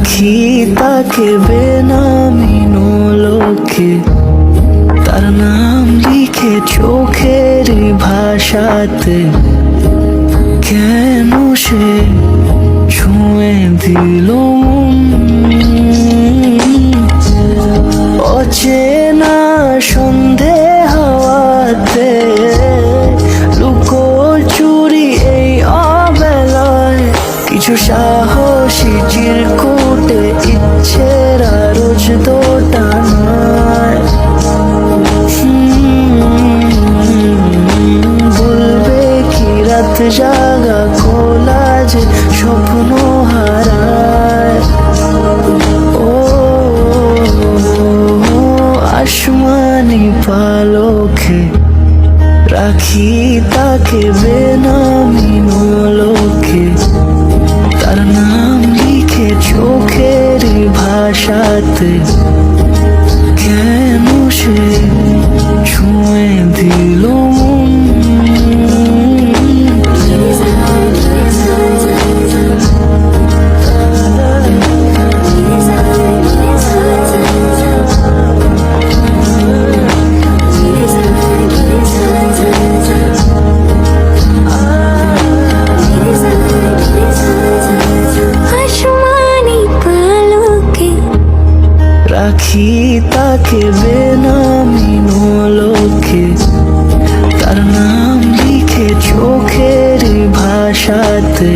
রাখি তাকে বেনামি লোকে তার নাম লিখে চোখের ভাষাতে কেন সে ছুঁয়ে দিল রাত জাগা খোলা যে স্বপ্ন হারায়। ও, আসমানি পালকে রাখি তাকে বেনামি লোকে তার নাম লিখে চোখের ভাষাতে রাখি তাকে বেনামি লোকে তার নাম লিখে চোখের ভাষাতে।